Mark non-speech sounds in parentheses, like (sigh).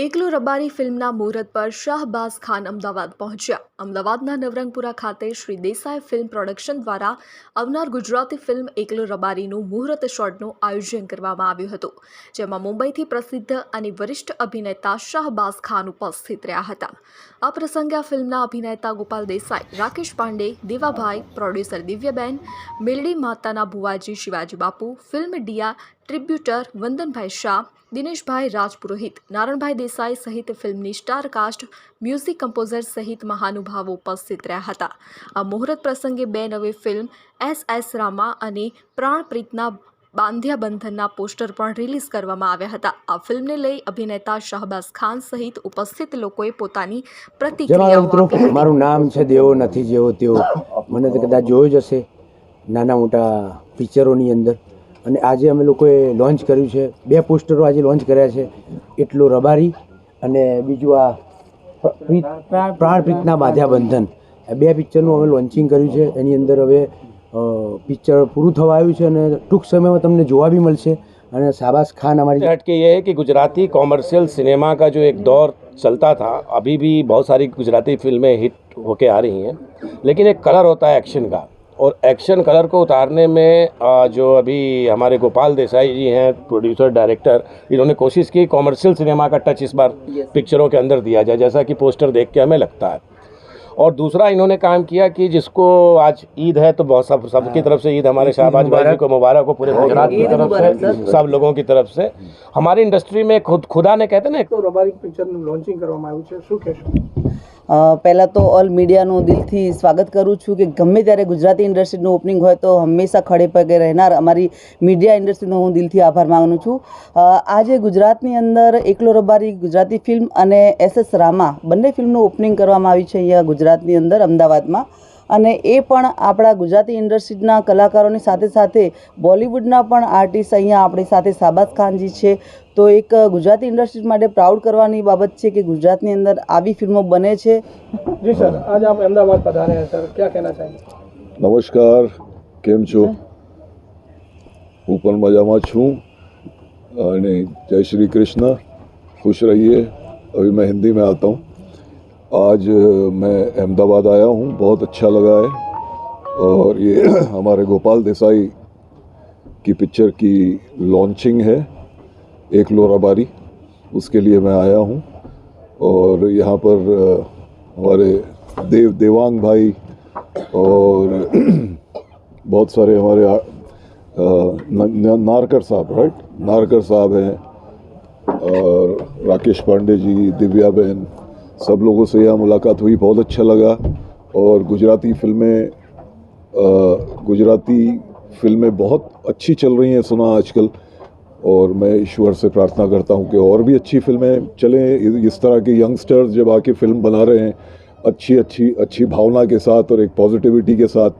એકલો રબારી ફિલ્મના મુહૂર્ત પર શાહબાઝ ખાન અમદાવાદ પહોંચ્યા. અમદાવાદના નવરંગપુરા ખાતે શ્રી દેસાઈ ફિલ્મ પ્રોડક્શન દ્વારા આવનાર ગુજરાતી ફિલ્મ એકલું રબારીનું મુહૂર્ત શોટનું આયોજન કરવામાં આવ્યું હતું, જેમાં મુંબઈથી પ્રસિદ્ધ અને વરિષ્ઠ અભિનેતા શાહબાઝ ખાન ઉપસ્થિત રહ્યા હતા. આ પ્રસંગે આ ફિલ્મના અભિનેતા ગોપાલ દેસાઈ, રાકેશ પાંડે, દેવાભાઈ, પ્રોડ્યુસર દિવ્યબેન, મેલડી માતાના ભુવાજી Shivaji Bapu, film distributor Vandanbhai Shah Dineshbhai Rajpurohit Naranbhai Desai સહિત ફિલ્મની સ્ટાર કાસ્ટ મ્યુઝિક કમ્પોઝર સહિત મહાનુભાવો ઉપસ્થિત રહ્યા હતા. આ મુહૂર્ત પ્રસંગે બે નવી ફિલ્મ એસ એસ રામા અને પ્રાણપ્રીતના બાંધ્યા બંધનના પોસ્ટર પણ રિલીઝ કરવામાં આવ્યા હતા. આ ફિલ્મને લઈ અભિનેતા શાહબાઝ ખાન સહિત ઉપસ્થિત લોકોએ પોતાની પ્રતિક્રિયા. મારું નામ છે દેવો નથી જેવો તેવો. મને તો કદાચ જોયું જ હશે. નાના મોટા પિક્ચરોની અંદર. અને આજે અમે લોકોએ લોન્ચ કર્યું છે બે પોસ્ટરો આજે લોન્ચ કર્યા છે એટલો રબારી અને બીજું આ પ્રીત પ્રાણપ્રીતના બાધ્યા બંધન આ બે પિક્ચરનું અમે લોન્ચિંગ કર્યું છે એની અંદર હવે પિક્ચર પૂરું થવા આવ્યું છે અને ટૂંક સમયમાં તમને જોવા બી મળશે અને શાબાઝ ખાન અમારી हट के ये है कि गुजराती कॉमर्शियल सिनेमा का जो एक दौर चलता था अभी भी बहुत सारी गुजराती फिल्में हिट होके आ रही हैं लेकिन एक कलर होता है एक्शन का और एक्शन कलर को उतारने में अ, जो अभी हमारे गोपाल देसाई जी हैं प्रोड्यूसर डायरेक्टर इन्होंने कोशिश की कॉमर्शियल सिनेमा का टच इस बार पिक्चरों के अंदर दिया जाए जैसा कि पोस्टर देख के हमें लगता है और दूसरा इन्होंने काम किया कि जिसको आज ईद है तो बहुत सब सबकी तरफ से ईद हमारे शाहबाज भाई जी को मुबारक हो पूरे गुजरात की तरफ से सब लोगों की तरफ से हमारी इंडस्ट्री में खुद खुदा ने कहते हैं ना તો રબારી પિક્ચરનું લોન્ચિંગ કરવામાં આવ્યું છે શું કહેશો અ, પહેલાં તો ઓલ મીડિયાનું દિલથી સ્વાગત કરું છું કે ગમે ત્યારે ગુજરાતી ઇન્ડસ્ટ્રીનું ઓપનિંગ હોય તો હંમેશા ખડે પગે રહેનાર અમારી મીડિયા ઇન્ડસ્ટ્રીનો હું દિલથી આભાર માનું છું. આજે ગુજરાતની અંદર એકલો રબારી ગુજરાતી ફિલ્મ અને એસ એસ રામા બંને ફિલ્મનું ઓપનિંગ કરવામાં આવી છે અહીંયા ગુજરાતની અંદર અમદાવાદમાં. અને એ પણ આપણા ગુજરાતી ઇન્ડસ્ટ્રીના કલાકારોની સાથે સાથે બોલિવૂડના પણ આર્ટિસ્ટ અહીંયા આપણી સાથે શાબાઝ ખાનજી છે. તો એક ગુજરાતી ઇન્ડસ્ટ્રી માટે પ્રાઉડ કરવાની બાબત છે કે ગુજરાતની અંદર આવી ફિલ્મો બને છે. જી સર આજ આપ અમદાવાદ પધારે સર. ક્યાં કહેના ચાહીએ નમસ્કાર કેમ છો? હું પણ મજામાં છું અને જય શ્રી કૃષ્ણ. ખુશ રહીએ. અભી મેં હિન્દીમાં મેં હું. आज मैं अहमदाबाद आया हूँ, बहुत अच्छा लगा है। और ये (clears throat) हमारे गोपाल देसाई की पिक्चर की लॉन्चिंग है, एक लोराबारी उसके लिए मैं आया हूँ। और यहाँ पर हमारे देव, देवांग भाई और (clears throat) बहुत सारे हमारे आ- न- नारकर साहब राइट नारकर साहब हैं। और राकेश पांडे जी, दिव्या बहन सब लोगों से यहाँ मुलाकात हुई, बहुत अच्छा लगा। और गुजराती फ़िल्में गुजराती फ़िल्में बहुत अच्छी चल रही हैं सुना आजकल। और मैं ईश्वर से प्रार्थना करता हूँ कि और भी अच्छी फ़िल्में चलें। इस तरह के यंगस्टर्स जब आके फ़िल्म बना रहे हैं अच्छी अच्छी अच्छी भावना के साथ और एक पॉजिटिविटी के साथ।